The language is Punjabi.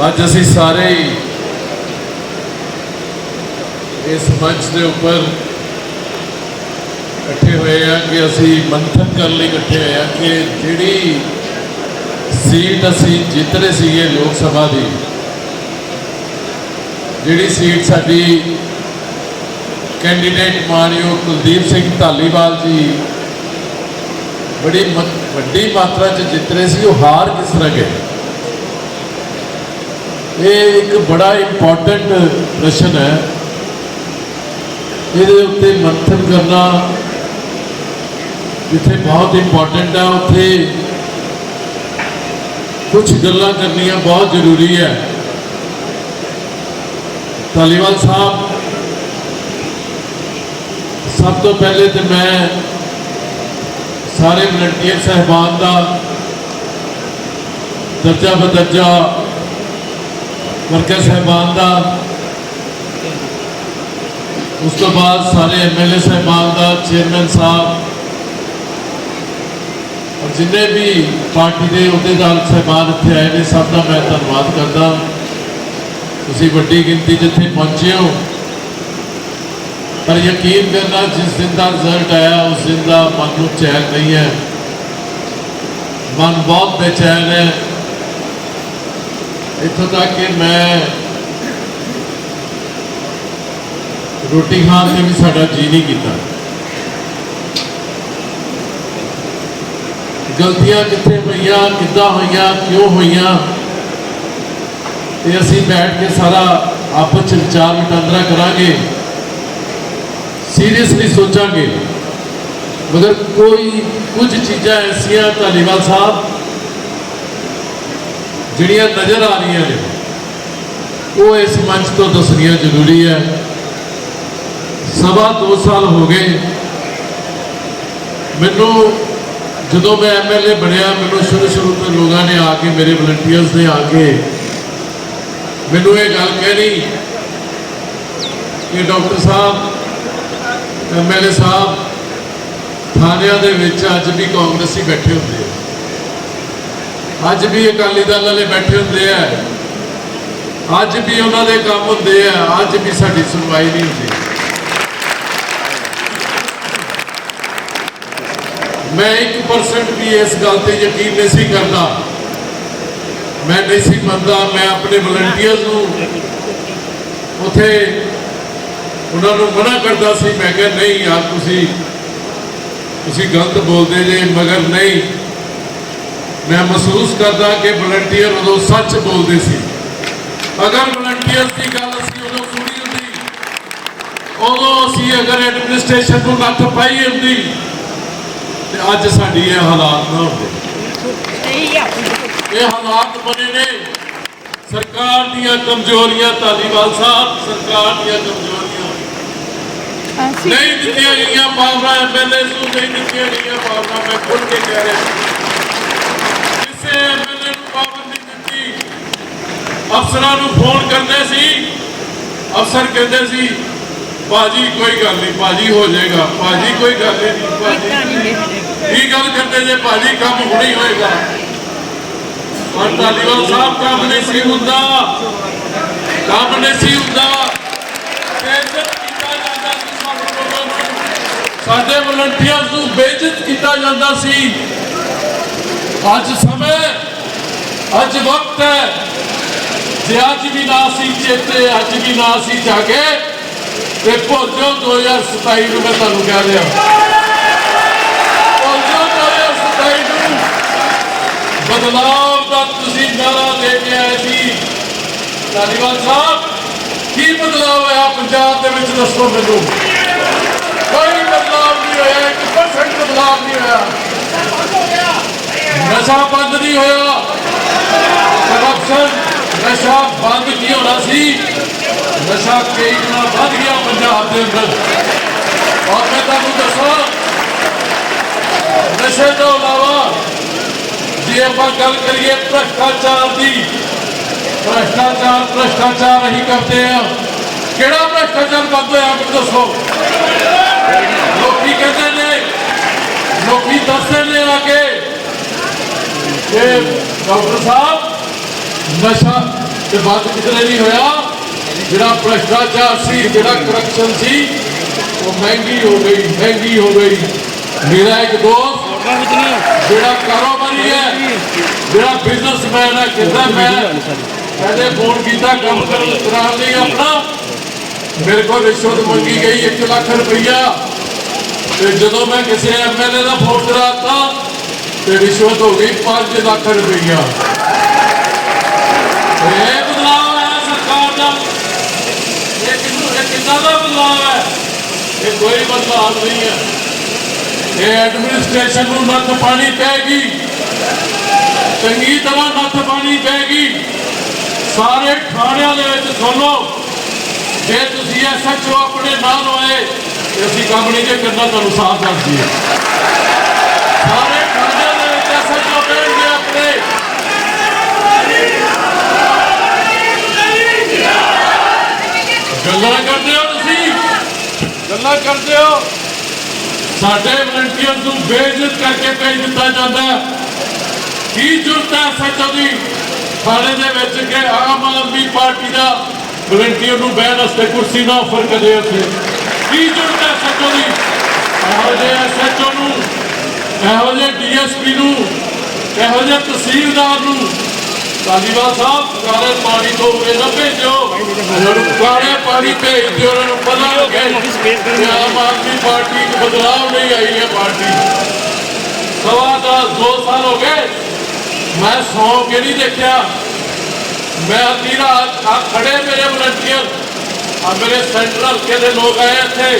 ਅੱਜ ਅਸੀਂ ਸਾਰੇ ਹੀ ਇਸ ਮੰਚ ਦੇ ਉੱਪਰ ਇਕੱਠੇ ਹੋਏ ਆ ਕਿ ਅਸੀਂ ਮੰਥਨ ਕਰਨ ਲਈ ਇਕੱਠੇ ਹੋਏ ਆ ਕਿ ਜਿਹੜੀ ਸੀਟ ਅਸੀਂ ਜਿੱਤ ਰਹੇ ਸੀਗੇ ਲੋਕ ਸਭਾ ਦੀ, ਜਿਹੜੀ ਸੀਟ ਸਾਡੀ ਕੈਂਡੀਡੇਟ ਮਾਨਯੋਗ ਕੁਲਦੀਪ ਸਿੰਘ ਧਾਲੀਵਾਲ ਜੀ ਬੜੀ ਮ- ਵੱਡੀ ਮਾਤਰਾ 'ਚ ਜਿੱਤ ਰਹੇ ਸੀ, ਉਹ ਹਾਰ ਕਿਸ ਤਰ੍ਹਾਂ ਗਏ? ਇਹ ਇੱਕ ਬੜਾ ਇੰਪੋਰਟੈਂਟ ਪ੍ਰਸ਼ਨ ਹੈ। ਇਹਦੇ ਉੱਤੇ ਮੰਥਨ ਕਰਨਾ ਜਿੱਥੇ ਬਹੁਤ ਇੰਪੋਰਟੈਂਟ ਹੈ ਉੱਥੇ ਕੁਝ ਗੱਲਾਂ ਕਰਨੀਆਂ ਬਹੁਤ ਜ਼ਰੂਰੀ ਹੈ। ਧਾਲੀਵਾਲ ਸਾਹਿਬ, ਸਭ ਤੋਂ ਪਹਿਲੇ ਤੇ ਮੈਂ ਸਾਰੇ ਵਲੰਟੀਅਰ ਸਹਿਬਾਨ ਦਾ ਦਰਜਾ ਬਦਰਜਾ ਵਰਕਰ ਸਹਿਬਾਨ ਦਾ। ਉਸ ਤੋਂ ਬਾਅਦ ਸਾਰੇ ਐਮਐਲਏ ਸਹਿਬਾਨ ਦਾ, ਚੇਅਰਮੈਨ ਸਾਹਿਬ। ਔਰ ਜਿੰਨੇ ਵੀ ਪਾਰਟੀ ਦੇ ਅਹੁਦੇਦਾਰ ਸਹਿਬਾਨ ਇੱਥੇ ਆਏ ਨੇ, ਸਭ ਦਾ ਮੈਂ ਧੰਨਵਾਦ ਕਰਦਾ। ਤੁਸੀਂ ਵੱਡੀ ਗਿਣਤੀ 'ਚ ਇੱਥੇ ਪਹੁੰਚੇ ਹੋ। ਪਰ ਯਕੀਨ ਕਰਨਾ, ਜਿਸ ਦਿਨ ਦਾ ਰਿਜ਼ਲਟ ਆਇਆ, ਉਸ ਦਿਨ ਦਾ ਮਨ ਨੂੰ ਚੈਨ ਨਹੀਂ ਹੈ। ਮਨ ਬਹੁਤ ਬੇਚੈਨ ਹੈ। ਇੱਥੋਂ ਤੱਕ ਕਿ ਮੈਂ ਰੋਟੀ ਖਾਣ ਤੇ ਵੀ ਸਾਡਾ ਜੀ ਨਹੀਂ ਕੀਤਾ। ਗਲਤੀਆਂ ਕਿੱਥੇ ਹੋਈਆਂ ਕਿੱਦਾਂ ਹੋਈਆਂ, ਕਿਉਂ ਹੋਈਆਂ ਇਹ ਅਸੀਂ ਬੈਠ ਕੇ ਸਾਰਾ ਆਪਸ ਚ ਵਿਚਾਰ ਵਟਾਂਦਰਾ ਕਰਾਂਗੇ। ਸੀਰੀਅਸਲੀ ਸੋਚਾਂਗੇ। ਮਗਰ ਕੋਈ ਕੁਝ ਚੀਜ਼ਾਂ ਐਸੀਆਂ ਧਾਲੀਵਾਲ ਸਾਹਿਬ ਜਿਹੜੀਆਂ ਨਜ਼ਰ ਆ ਰਹੀਆਂ ਨੇ, ਉਹ ਇਸ ਮੰਚ ਤੋਂ ਦੱਸਣੀਆਂ ਜ਼ਰੂਰੀ ਹੈ। ਸਵਾ 2 ਸਾਲ ਹੋ ਗਏ। ਮੈਨੂੰ ਜਦੋਂ ਮੈਂ ਐਮਐਲਏ ਬਣਿਆ, ਮੈਨੂੰ ਸ਼ੁਰੂ ਸ਼ੁਰੂ ਤੋਂ ਲੋਕਾਂ ਨੇ ਆ ਕੇ, ਮੇਰੇ ਵਲੰਟੀਅਰਸ ਨੇ ਆ ਕੇ ਮੈਨੂੰ ਇਹ ਗੱਲ ਕਹਿਣੀ ਕਿ ਡਾਕਟਰ ਸਾਹਿਬ ਐਮਐਲਏ ਸਾਹਿਬ, ਥਾਣਿਆਂ ਦੇ ਵਿੱਚ ਅੱਜ ਵੀ ਕਾਂਗਰਸੀ ਬੈਠੇ ਹੁੰਦੇ ਆ। ਅੱਜ ਵੀ ਅਕਾਲੀ ਦਲ ਵਾਲੇ ਬੈਠੇ ਹੁੰਦੇ ਆ। ਅੱਜ ਵੀ ਉਹਨਾਂ ਦੇ ਕੰਮ ਹੁੰਦੇ ਆ। ਅੱਜ ਵੀ ਸਾਡੀ ਸੁਣਵਾਈ ਨਹੀਂ ਹੁੰਦੀ। ਮੈਂ 1% ਵੀ ਇਸ ਗੱਲ ਤੇ ਯਕੀਨ ਨਹੀਂ ਸੀ ਕਰਦਾ। ਮੈਂ ਨਹੀਂ ਸੀ ਮੰਨਦਾ। ਮੈਂ ਆਪਣੇ ਵਲੰਟੀਅਰਸ ਨੂੰ ਉਥੇ ਉਹਨਾਂ ਨੂੰ ਮਨਾ ਕਰਦਾ ਸੀ। ਮੈਂ ਕਿਹਾ, ਨਹੀਂ ਯਾਰ, ਤੁਸੀਂ ਤੁਸੀਂ ਗਲਤ ਬੋਲਦੇ ਜੇ, ਮਗਰ ਨਹੀਂ ਮੈਂ ਮਹਿਸੂਸ ਕਰਦਾ ਕਿ ਵਲੰਟੀਅਰ ਉਦੋਂ ਸੱਚ ਬੋਲਦੇ ਸੀ। ਅਗਰ ਵਲੰਟੀਅਰਸ ਦੀ ਗੱਲ ਅਸੀਂ ਉਦੋਂ ਸੁਣੀ ਹੁੰਦੀ ਉਦੋਂ ਅਸੀਂ ਅਗਰ ਐਡਮਿਨਿਸਟ੍ਰੇਸ਼ਨ ਨੂੰ ਨੱਥ ਪਾਈ ਹੁੰਦੀ ਤੇ ਅੱਜ ਸਾਡੀ ਇਹ ਹਾਲਾਤ ਨਾ ਹੁੰਦੇ। ਇਹ ਹਾਲਾਤ ਬਣੇ ਨੇ। ਸਰਕਾਰ ਦੀਆਂ ਕਮਜ਼ੋਰੀਆਂ ਧਾਲੀਵਾਲ ਸਾਹਿਬ ਸਰਕਾਰ ਦੀਆਂ ਕਮਜ਼ੋਰੀਆਂ। ਨਹੀਂ ਦਿੱਤੀਆਂ ਗਈਆਂ ਪਾਵਰਾਂ ਐਮਐਲਏ ਨੂੰ ਨਹੀਂ ਦਿੱਤੀਆਂ ਗਈਆਂ ਪਾਵਰਾਂ ਮੈਂ ਖੁੱਲ ਕੇ ਕਹਿ ਰਿਹਾ। ਅਫਸਰਾਂ ਨੂੰ ਫੋਨ ਕਰਦੇ ਸੀ। ਅਫਸਰ ਕਹਿੰਦੇ ਸੀ ਬਾਜੀ ਕੋਈ ਗੱਲ ਨਹੀਂ ਬਾਜੀ ਹੋ ਜਾਏਗਾ ਬਾਜੀ ਕੋਈ ਗੱਲ ਨਹੀਂ ਬਾਜੀ ਕੀ ਗੱਲ ਕਰਦੇ ਜੇ ਬਾਜੀ ਕੰਮ ਹੁਣੇ ਹੋਏਗਾ? ਪਰ ਧਾਲੀਵਾਲ ਸਾਹਿਬ ਕੰਮ ਨਹੀਂ ਸੀ ਹੁੰਦਾ। ਕੰਮ ਨਹੀਂ ਸੀ ਹੁੰਦਾ। ਸਾਡੇ ਵਲੰਟੀਅਰਸ ਨੂੰ ਬੇਇੱਜ਼ਤ ਕੀਤਾ ਜਾਂਦਾ ਸੀ। ਅੱਜ ਸਮੇਂ ਅੱਜ ਵਕਤ ਹੈ। ਜੇ ਅੱਜ ਵੀ ਨਾ ਸੀ ਚੇਤੇ, ਅੱਜ ਵੀ ਨਾ ਸੀ ਜਾਗੇ, ਤੇ ਭੁੱਲ ਜਾਓ 2027 ਨੂੰ ਮੈਂ ਤੁਹਾਨੂੰ ਕਹਿ ਰਿਹਾ। ਭੁੱਲ 2027 ਨੂੰ ਬਦਲਾਵ ਦਾ ਤੁਸੀਂ ਨਾਰਾ ਦੇ ਕੇ ਆਏ ਸੀ। ਧਾਲੀਵਾਲ ਸਾਹਿਬ। ਕੀ ਬਦਲਾਵ ਹੋਇਆ ਪੰਜਾਬ ਦੇ ਵਿੱਚ, ਦੱਸੋ ਮੈਨੂੰ। ਕੋਈ ਬਦਲਾਵ ਨਹੀਂ ਹੋਇਆ 1% ਬਦਲਾਵ ਨਹੀਂ ਹੋਇਆ। ਨਸ਼ਾ ਬੰਦ ਨਹੀਂ ਹੋਇਆ। ਕਰਪਸ਼ਨ ਨਸ਼ਾ ਬੰਦ ਕੀ ਹੋਣਾ ਸੀ? ਨਸ਼ਾ ਕਈ ਗੁਣਾ ਵੱਧ ਗਿਆ ਪੰਜਾਬ ਦੇ ਅੰਦਰ। ਔਰ ਮੈਂ ਤੁਹਾਨੂੰ ਦੱਸਾਂ, ਨਸ਼ੇ ਤੋਂ ਇਲਾਵਾ ਜੇ ਆਪਾਂ ਗੱਲ ਕਰੀਏ ਭ੍ਰਸ਼ਟਾਚਾਰ ਦੀ, ਭ੍ਰਸ਼ਟਾਚਾਰ ਭ੍ਰਸ਼ਟਾਚਾਰ ਅਸੀਂ ਕਰਦੇ ਆ ਕਿਹੜਾ ਭ੍ਰਸ਼ਟਾਚਾਰ ਬੰਦ ਹੋਇਆ ਮੈਨੂੰ ਦੱਸੋ? ਲੋਕੀ ਕਹਿੰਦੇ ਨੇ, ਲੋਕੀ ਦੱਸਦੇ ਨੇ ਆ ਕੇ ਕਿ ਡਾਕਟਰ ਸਾਹਿਬ, ਨਸ਼ਾ ਤੇ ਬੰਦ ਕਿਧਰੇ ਨਹੀਂ ਹੋਇਆ, ਜਿਹੜਾ ਭ੍ਰਸ਼ਟਾਚਾਰ ਸੀ, ਜਿਹੜਾ ਕਰਪਸ਼ਨ ਸੀ, ਉਹ ਮਹਿੰਗੀ ਹੋ ਗਈ, ਮਹਿੰਗੀ ਹੋ ਗਈ। ਮੇਰਾ ਇੱਕ ਦੋਸਤ ਜਿਹੜਾ ਕਾਰੋਬਾਰੀ ਹੈ ਜਿਹੜਾ ਬਿਜ਼ਨਸਮੈਨ ਹੈ ਕਹਿੰਦਾ ਮੈਂ ਕਹਿੰਦੇ ਫੋਨ ਕੀਤਾ, ਕੰਮ ਕਰਨ ਕਰਾਉਣ ਲਈ ਆਪਣਾ। ਮੇਰੇ ਕੋਲ ਰਿਸ਼ਵਤ ਮੰਗੀ ਗਈ 1 ਲੱਖ ਰੁਪਈਆ। ਤੇ ਜਦੋਂ ਮੈਂ ਕਿਸੇ ਐਮਐਲਏ ਦਾ ਫੋਨ ਕਰਾਤਾ ਤੇ ਰਿਸ਼ਵਤ ਹੋ ਗਈ 5 ਲੱਖ ਰੁਪਈਆ। ਇਹ ਬਦਲਾਅ ਹੈ ਸਰਕਾਰ ਦਾ ਇਹ ਕਿੰਨੂੰ ਇਹ ਕਿੰਨਾ ਦਾ ਬਦਲਾਅ ਹੈ? ਇਹ ਕੋਈ ਬਦਲਾਅ ਨਹੀਂ ਹੈ। ਇਹ ਐਡਮਿਨਿਸਟ੍ਰੇਸ਼ਨ ਨੂੰ ਨੱਥ ਪਾਣੀ ਪੈਗੀ ਚੰਗੀ ਤਰ੍ਹਾਂ ਨੱਥ ਪਾਣੀ ਪੈਗੀ ਸਾਰੇ ਥਾਣਿਆਂ ਦੇ ਵਿੱਚ ਸੁਣ। ਲਓ ਜੇ ਤੁਸੀਂ ਐਸਐਚਓ ਆਪਣੇ ਨਾਲ ਹੋਏ ਤੇ ਅਸੀਂ ਕੰਮ ਨਹੀਂ ਜੇ ਕਰਨਾ, ਤੁਹਾਨੂੰ ਸਾਫ਼ ਦੱਸ ਹੈ ਸਾਰੇ ਥਾਣਿਆਂ ਦੇ ਵਿੱਚ ਐਸਐਚਓ ਬੈਠਣਗੇ ਆਪਣੇ ਗੱਲਾਂ ਕਰਦੇ ਹੋ ਤੁਸੀਂ ਗੱਲਾਂ ਕਰਦੇ ਹੋ। ਸਾਡੇ ਵਲੰਟੀਅਰ ਨੂੰ ਬੇਇੱਜ਼ਤ ਕਰਕੇ ਭੇਜ ਦਿੱਤਾ ਜਾਂਦਾ ਕੀ ਜ਼ਰੂਰਤ ਹੈ ਸੱਚੋ ਦੀ? ਥਾਣੇ ਦੇ ਵਿੱਚ ਕਿ ਆਮ ਆਦਮੀ ਪਾਰਟੀ ਦਾ ਵਲੰਟੀਅਰ ਨੂੰ ਬਹਿਣ ਵਾਸਤੇ ਕੁਰਸੀ ਨਾ ਆਫਰ ਕਰੇ ਉੱਥੇ। ਕੀ ਜ਼ਰੂਰਤ ਹੈ ਸੱਚੋ ਦੀ? ਇਹੋ ਜਿਹੇ ਨੂੰ, ਇਹੋ ਜਿਹੇ ਡੀਐਸਪੀ ਨੂੰ, ਇਹੋ ਜਿਹੇ ਤਹਿਸੀਲਦਾਰ ਨੂੰ ਧਾਲੀਵਾਲ ਸਾਹਿਬ ਕਾਲੇ ਪਾਣੀ ਤੋਂ ਇਹ ਨਾ ਭੇਜੋ ਕਾਲੇ ਪਾਣੀ ਭੇਜ ਦਿਓ, ਉਹਨਾਂ ਨੂੰ ਪਤਾ ਲੱਗੇ ਕਿ ਆਮ ਆਦਮੀ ਪਾਰਟੀ ਇੱਕ ਬਦਲਾਅ ਨਹੀਂ ਆਈ ਹੈ ਪਾਰਟੀ। ਸਵਾ ਦਸ ਦੋ ਸਾਲ ਹੋ ਗਏ, ਮੈਂ ਸੌ ਕੇ ਨਹੀਂ ਦੇਖਿਆ। ਮੈਂ ਅੱਧੀ ਰਾਤ ਆ ਖੜੇ ਮੇਰੇ ਵਲੰਟੀਅਰ ਆ ਮੇਰੇ ਸੈਂਟਰਲ ਹਲਕੇ ਦੇ ਲੋਕ ਆਏ ਇੱਥੇ।